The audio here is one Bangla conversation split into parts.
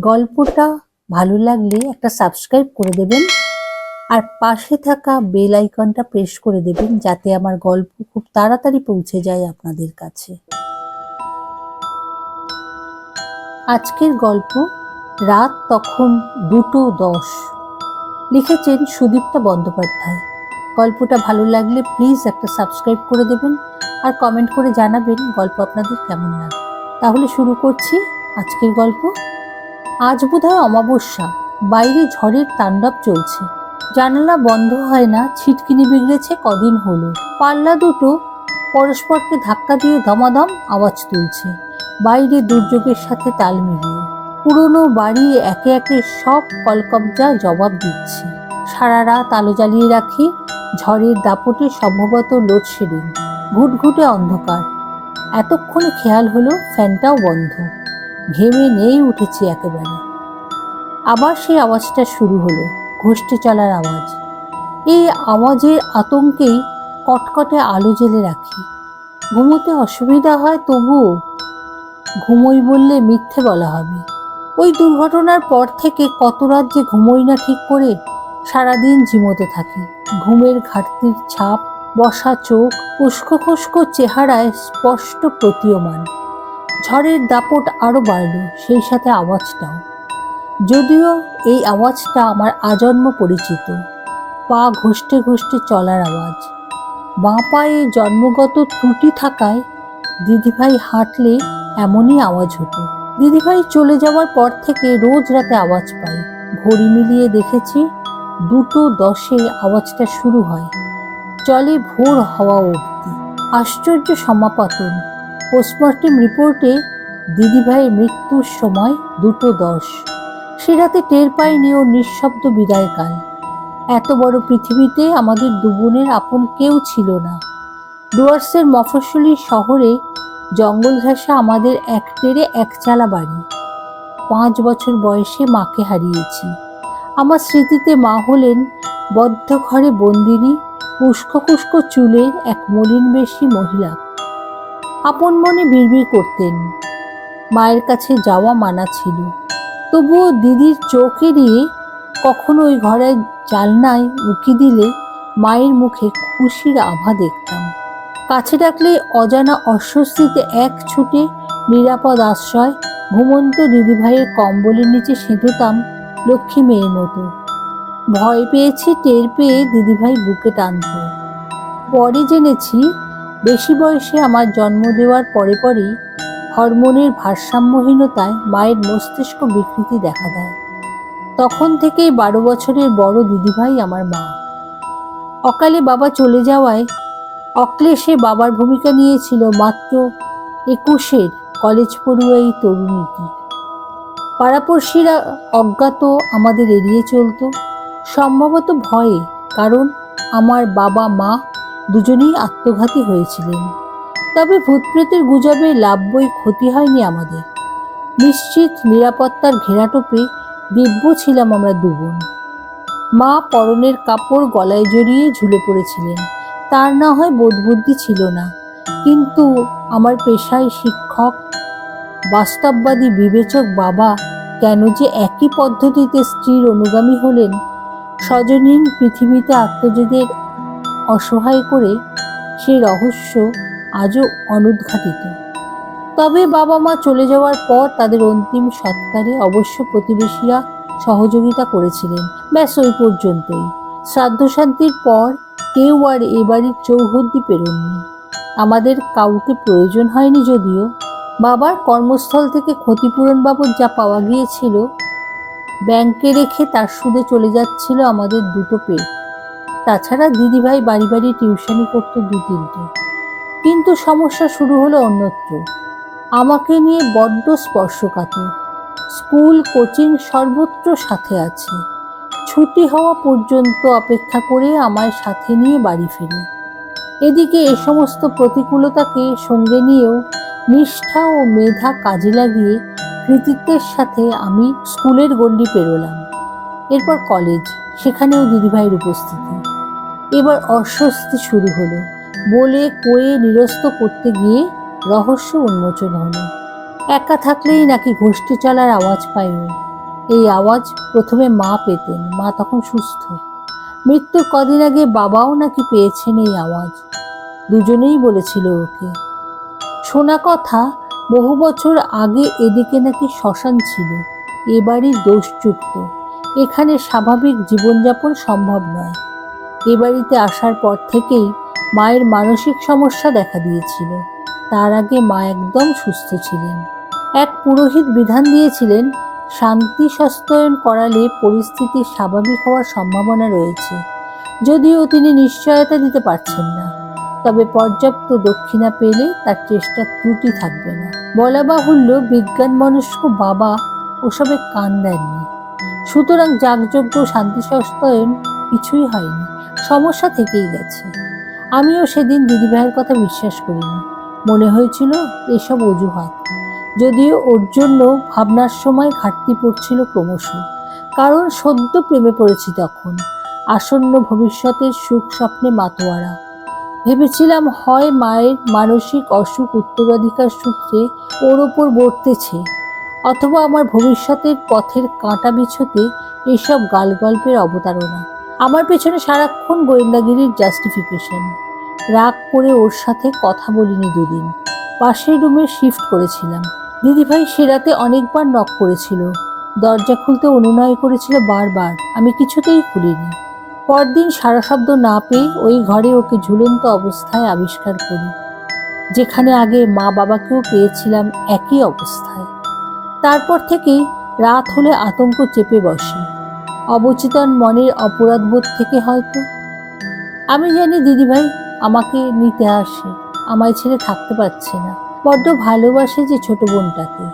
গল্পটা ভালো লাগলে একটা সাবস্ক্রাইব করে দেবেন আর পাশে থাকা বেল আইকনটা প্রেস করে দেবেন যাতে আমার গল্প খুব তাড়াতাড়ি পৌঁছে যায় আপনাদের কাছে। আজকের গল্প, রাত তখন দুটো দশ। লিখেছেন সুদীপ্তা বন্দ্যোপাধ্যায়। গল্পটা ভালো লাগলে প্লিজ একটা সাবস্ক্রাইব করে দেবেন আর কমেন্ট করে জানাবেন গল্প আপনাদের কেমন লাগে তাহলে শুরু করছি আজকের গল্প। আজ বোধহয় অমাবস্যা, বাইরে ঝড়ের তাণ্ডব চলছে। জানালা বন্ধ হয় না, ছিটকিনি বিগড়েছে কদিন হলো। পাল্লা দুটো পরস্পরকে ধাক্কা দিয়ে ধমাধম আওয়াজ তুলছে। বাইরে দুর্যোগের সাথে তাল মিলিয়ে। পুরনো বাড়ি একে একে সব কলকবজা জবাব দিচ্ছে। সারা রাত আলো জ্বালিয়ে রাখি ঝড়ের দাপটে সম্ভবত লোডশেডিং ঘুটঘুটে অন্ধকার। এতক্ষণে খেয়াল হলো ফ্যানটাও বন্ধ। ঘেমে নেই উঠেছি একেবারে। আবার সেই আওয়াজটা শুরু হলো ঘষ্টে চলার আওয়াজ। এই আওয়াজের আতঙ্কেই কটকটে আলো জ্বেলে রাখি। ঘুমোতে অসুবিধা হয় তবুও ঘুমোই বললে মিথ্যে বলা হবে। ওই দুর্ঘটনার পর থেকে কত রাত যে ঘুমোই না ঠিক করে, সারাদিন ঝিমোতে থাকি। ঘুমের ঘাটতির ছাপ, বসা চোখ, উস্কো খুস্কো চেহারায় স্পষ্ট প্রতীয়মান। ঝড়ের দাপট আরও বাড়ল, সেই সাথে আওয়াজটাও। যদিও এই আওয়াজটা আমার আজন্ম পরিচিত, পা ঘষ্টে ঘষ্টে চলার আওয়াজ। বাঁ পায়ে জন্মগত ত্রুটি থাকায় দিদিভাই হাঁটলে এমনই আওয়াজ হতো। দিদিভাই চলে যাওয়ার পর থেকে রোজ রাতে আওয়াজ পাই। ঘড়ি মিলিয়ে দেখেছি দুটো দশে আওয়াজটা শুরু হয়, চলে ভোর হওয়া অবধি। আশ্চর্য সমাপাতন। পোস্টমর্টেম রিপোর্টে দিদিভাইয়ের মৃত্যুর সময় দুটো দশ। সে রাতে টের পাইনি ও নিঃশব্দ বিদায় বিদায়কাল এত বড় পৃথিবীতে আমাদের দুবোনের আপন কেউ ছিল না। ডুয়ার্সের মফস্বলী শহরে জঙ্গল ঘেঁষা আমাদের এক টেরে একচালা বাড়ি। পাঁচ বছর বয়সে মাকে হারিয়েছি। আমার স্মৃতিতে মা হলেন বদ্ধ ঘরে বন্দিনী, উস্কো খুস্কো চুলের এক মলিন বেশি মহিলা। আপন মনে বিড়বিড় করতেন। মায়ের কাছে যাওয়া মানা ছিল। তবুও দিদির চোখ এড়িয়ে কখনো ওই ঘরের জালনায় উকি দিলে মায়ের মুখে খুশির আভা দেখতাম। কাছে ডাকলে অজানা অস্বস্তিতে এক ছুটে নিরাপদ আশ্রয়, ঘুমন্ত দিদিভাইয়ের কম্বলের নিচে সেঁধুতাম লক্ষ্মী মেয়ের মতো। ভয় পেয়েছি, টের পেয়ে দিদিভাই বুকে টানত। পরে জেনেছি বেশি বয়সে আমার জন্ম দেওয়ার পরে পরেই হরমোনের ভারসাম্যহীনতায় মায়ের মস্তিষ্ক বিকৃতি দেখা দেয়। তখন থেকেই বারো বছরের বড় দিদিভাই আমার মা। অকালে বাবা চলে যাওয়ায় অক্লেশে বাবার ভূমিকা নিয়েছিল মাত্র একুশের কলেজ পড়ুয়া এই তরুণীটি পাড়াপড়শিরা অজ্ঞাত আমাদের এড়িয়ে চলতো। সম্ভবত ভয়ে, কারণ আমার বাবা মা দুজনেই আত্মঘাতী হয়েছিলেন। তবে ভূতপ্রেতের গুজবে লাভবই ক্ষতি হয়নি আমাদের। নিশ্চিত নিরাপত্তার ঘেরাটোপে দিব্য ছিলাম আমরা দুবোন মা পরনের কাপড় গলায় জড়িয়ে ঝুলে পড়েছিলেন। তার না হয় বোধবুদ্ধি ছিল না। কিন্তু আমার পেশায় শিক্ষক, বাস্তববাদী বিবেচক বাবা কেন যে একই পদ্ধতিতে স্ত্রীর অনুগামী হলেন, স্বজনীন পৃথিবীতে আত্মজীদের অসহায় করে সে রহস্য আজও অনুদ্ঘাটিত। তবে বাবা মা চলে যাওয়ার পর তাদের অন্তিম সৎকারে অবশ্য প্রতিবেশীরা সহযোগিতা করেছিলেন। ব্যাস, ওই পর্যন্তই। শ্রাদ্ধ শান্তির পর কেউ আর এ বাড়ির চৌহদ্দি পেরোননি। আমাদের কাউকে প্রয়োজন হয়নি যদিও। বাবার কর্মস্থল থেকে ক্ষতিপূরণ বাবদ যা পাওয়া গিয়েছিল, ব্যাংকে রেখে তার সুদে চলে যাচ্ছিল আমাদের দুটো পেট। তাছাড়া দিদিভাই বাড়ি বাড়ি টিউশনি করতো দু তিনটে। কিন্তু সমস্যা শুরু হলো অন্যত্র। আমাকে নিয়ে বড্ড স্পর্শকাতর। স্কুল, কোচিং সর্বত্র সাথে আছে। ছুটি হওয়া পর্যন্ত অপেক্ষা করে আমায় সাথে নিয়ে বাড়ি ফিরে। এদিকে এ সমস্ত প্রতিকূলতাকে সঙ্গে নিয়েও নিষ্ঠা ও মেধা কাজে লাগিয়ে কৃতিত্বের সাথে আমি স্কুলের গণ্ডি পেরোলাম। এরপর কলেজ, সেখানেও দিদিভাইয়ের উপস্থিতি। এবার অস্বস্তি শুরু হলো। বলে কয়ে নিরস্ত করতে গিয়ে রহস্য উন্মোচন হলো। একা থাকলেই নাকি ঘষ্টে চলার আওয়াজ ও এই আওয়াজ প্রথমে মা পেতেন, মা তখন সুস্থ। মৃত্যুর কদিন আগে বাবাও নাকি পেয়েছেন এই আওয়াজ। দুজনেই বলেছিল ওকে। শোনা কথা, বহু বছর আগে এদিকে নাকি শ্মশান ছিল, এবারই দোষযুক্ত। এখানে স্বাভাবিক জীবনযাপন সম্ভব নয়। এ বাড়িতে আসার পর থেকেই মায়ের মানসিক সমস্যা দেখা দিয়েছিল। তার আগে মা একদম সুস্থ ছিলেন। এক পুরোহিত বিধান দিয়েছিলেন, শান্তি সস্তয়ন করালে পরিস্থিতি স্বাভাবিক হওয়ার সম্ভাবনা রয়েছে। যদিও তিনি নিশ্চয়তা দিতে পারছেন না। তবে পর্যাপ্ত দক্ষিণা পেলে তার চেষ্টা ত্রুটি থাকবে না। বলা বাহুল্য বিজ্ঞান মনস্ক বাবা ওসবে কান দেননি। সুতরাং যাগযজ্ঞ শান্তি সস্তয়ন কিছুই হয়নি। সমস্যা থেকেই গেছে। আমিও সেদিন দিদিভাইয়ের কথা বিশ্বাস করিনি। মনে হয়েছিল এসব অজুহাত। যদিও ওর জন্য ভাবনার সময় ঘাটতি পড়ছিল ক্রমশ। কারণ সদ্য প্রেমে পড়েছি তখন। আসন্ন ভবিষ্যতের সুখ স্বপ্নে মাতোয়ারা। ভেবেছিলাম হয় মায়ের মানসিক অসুখ উত্তরাধিকার সূত্রে ওর ওপর বর্তেছে। অথবা আমার ভবিষ্যতের পথের কাঁটা বিছোতে এসব গালগল্পের অবতারণা। আমার পেছনে সারাক্ষণ গোয়েন্দাগিরির জাস্টিফিকেশন রাগ করে ওর সাথে কথা বলিনি দুদিন। পাশের রুমে শিফট করেছিলাম। দিদিভাই সে রাতে অনেকবার নক করেছিল। দরজা খুলতে অনুনয় করেছিল বারবার। আমি কিছুতেই খুলিনি। পরদিন সারা শব্দ না পেয়ে ওই ঘরে ওকে ঝুলন্ত অবস্থায় আবিষ্কার করি। যেখানে আগে মা বাবাকেও পেয়েছিলাম একই অবস্থায়। তারপর থেকেই রাত হলে আতঙ্ক চেপে বসে। অবচেতন মনের অপরাধবোধ থেকে হয়তো। আমি জানি দিদিভাই আমাকে নিতে আসে, আমায় ছেড়ে থাকতে পারছে না। বড্ড ভালোবাসে যে ছোট বোনটাকে।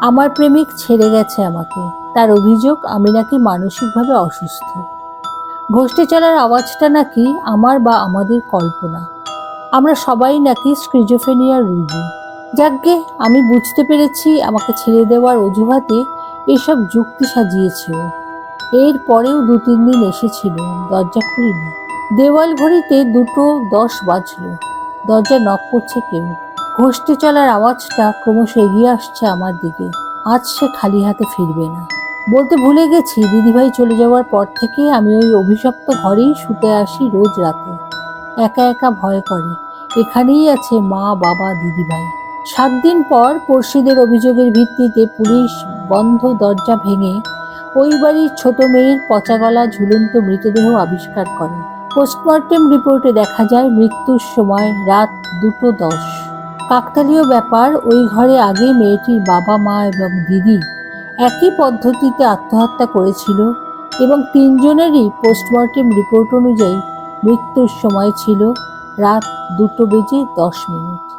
আমার প্রেমিক ছেড়ে গেছে আমাকে। তার অভিযোগ, আমি নাকি মানসিকভাবে অসুস্থ। ঘষ্টে চলার আওয়াজটা নাকি আমার বা আমাদের কল্পনা। আমরা সবাই নাকি স্ক্রিজোফেনিয়ার রুগী। যাকগে, আমি বুঝতে পেরেছি আমাকে ছেড়ে দেওয়ার অজুহাতে এসব যুক্তি সাজিয়েছে ও এর পরেও দু তিন দিন এসেছিল, দরজা খুলিনি। দেওয়াল ঘড়িতে দুটো দশ বাজলো। দরজা নক করছে কেউ। ঘষ্টে চলার আওয়াজটা ক্রমশ এগিয়ে আসছে আমার দিকে। আজ সে খালি হাতে ফিরবে না। বলতে ভুলে গেছি, দিদিভাই চলে যাওয়ার পর থেকে আমি ওই অভিশপ্ত ঘরেই শুতে আসি রোজ রাতে। একা একা ভয় করে। এখানেই আছে মা, বাবা, দিদিভাই। সাত দিন পর পড়শিদের অভিযোগের ভিত্তিতে পুলিশ বন্ধ দরজা ভেঙে ওই বাড়ির ছোট মেয়ের পচা গলা ঝুলন্ত মৃতদেহ আবিষ্কার করে। পোস্টমর্টেম রিপোর্টে দেখা যায়, মৃত্যুর সময় রাত দুটো দশ। কাকতালীয় ব্যাপার, ওই ঘরে আগে মেয়েটির বাবা মা এবং দিদি একই পদ্ধতিতে আত্মহত্যা করেছিল এবং তিনজনেরই পোস্টমর্টেম রিপোর্ট অনুযায়ী মৃত্যুর সময় ছিল রাত দুটো বেজে দশ মিনিট।